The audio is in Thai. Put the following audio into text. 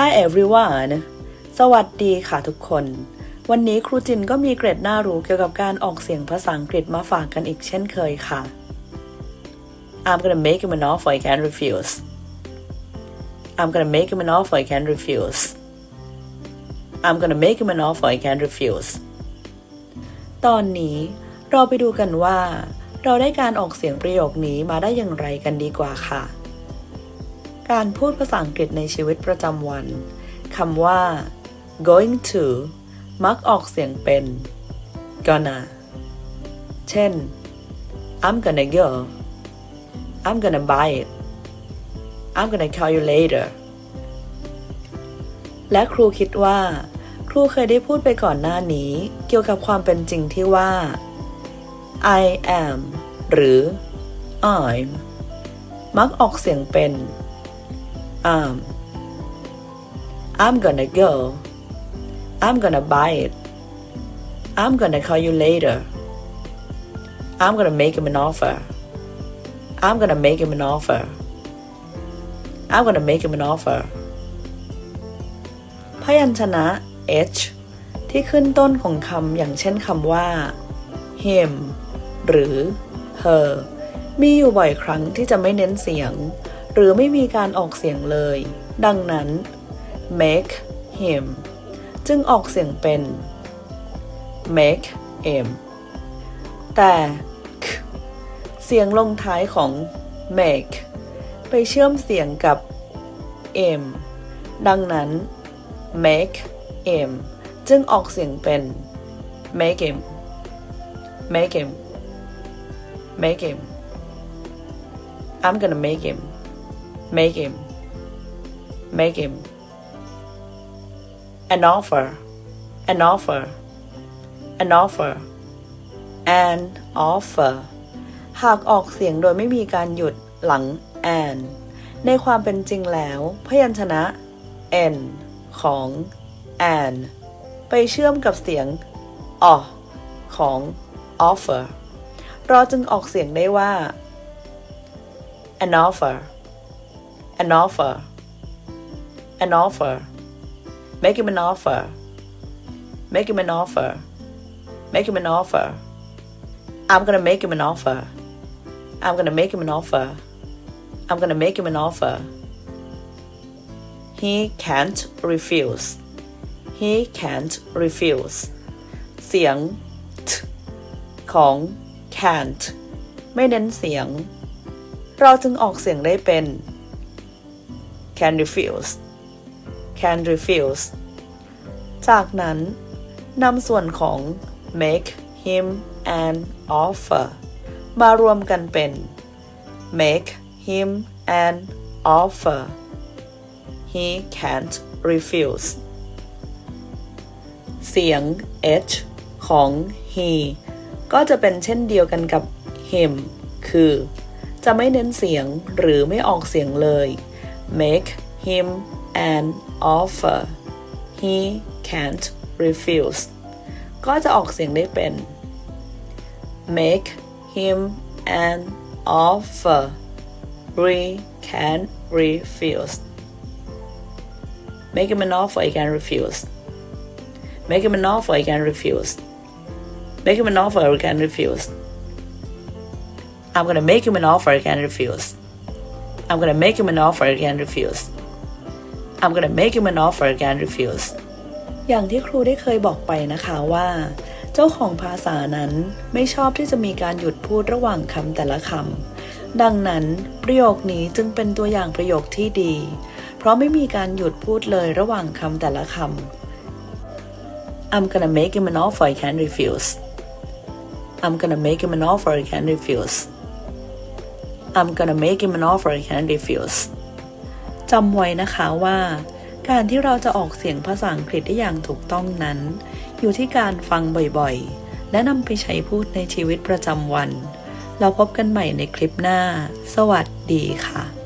Hi everyone สวัสดีค่ะทุกคน วันนี้ครูจินก็มีเกร็ดน่ารู้เกี่ยวกับการออกเสียงภาษาอังกฤษมาฝากกันอีกเช่นเคยค่ะ I'm gonna make him an offer I can't refuse I'm gonna make him an offer I can't refuse I'm gonna make him an offer I can't refuse ตอนนี้เราไปดูกันว่า เราได้การออกเสียงประโยคนี้มาได้อย่างไรกันดีกว่าค่ะ การพูดภาษาอังกฤษในชีวิตประจำวันคำว่า going to มักออกเสียงเป็น gonna เช่น I'm gonna go I'm gonna buy it I'm gonna call you later และครูคิดว่า ครูเคยได้พูดไปก่อนหน้านี้ เกี่ยวกับความเป็นจริงที่ว่า I am หรือ I'm มักออกเสียงเป็น um I'm gonna go I'm gonna buy it I'm gonna call you later I'm gonna make him an offer I'm gonna make him an offer I'm gonna make him an offer พยัญชนะ h ที่ขึ้นต้นของคำอย่างเช่นคำว่า him หรือ her มีอยู่บ่อยครั้งที่จะไม่เน้นเสียง หรือไม่มีการออกเสียงเลย ดังนั้น make him จึงออกเสียงเป็น make him แต่เสียงลงท้ายของ make ไปเชื่อมเสียงกับ m ดังนั้น make m จึงออกเสียงเป็น make him make him make him I'm gonna make him make him make him an offer an offer an offer an offer หากออกเสียงโดยไม่มีการหยุดหลัง an ในความเป็นจริงแล้ว พยัญชนะ n ของ an ไปเชื่อมกับเสียงอของ offer เราจึงออกเสียงได้ว่า an offer an offer an offer make him an offer make him an offer make him an offer I'm gonna make him an offer I'm gonna make him an offer I'm gonna make him an offer he can't refuse he can't refuse เสียง t ของ can't ไม่เน้นเสียง เราจึงออกเสียงได้เป็น can refuse can refuse จากนั้นนำส่วนของ make him an offer มารวมกันเป็น make him an offer he can't refuse เสียง h ของ he ก็จะเป็นเช่นเดียวกันกับ him คือ จะไม่เน้นเสียงหรือไม่ออกเสียงเลย make him an offer he can't refuse ก็จะออกเสียงได้เป็น make him an offer we can refuse make him an offer I can refuse make him an offer I can refuse make him an offer I can refuse I'm gonna make him an offer I can't refuse. I'm gonna make him an offer I can't refuse. I'm gonna make him an offer I can't refuse. อย่างที่ครูได้เคยบอกไปนะคะว่า เจ้าของภาษานั้นไม่ชอบที่จะมีการหยุดพูดระหว่างคำแต่ละคำดังนั้นประโยคนี้จึงเป็นตัวอย่างประโยคที่ดี เพราะไม่มีการหยุดพูดเลยระหว่างคำแต่ละคำ I'm gonna make him an offer I can't refuse. I'm gonna make him an offer I can't refuse. I'm gonna make him an offer he can't refuse จำไว้นะคะว่า การที่เราจะออกเสียงภาษาอังกฤษได้อย่างถูกต้องนั้น อยู่ที่การฟังบ่อยๆ และนำไปใช้พูดในชีวิตประจำวัน เราพบกันใหม่ในคลิปหน้า สวัสดีค่ะ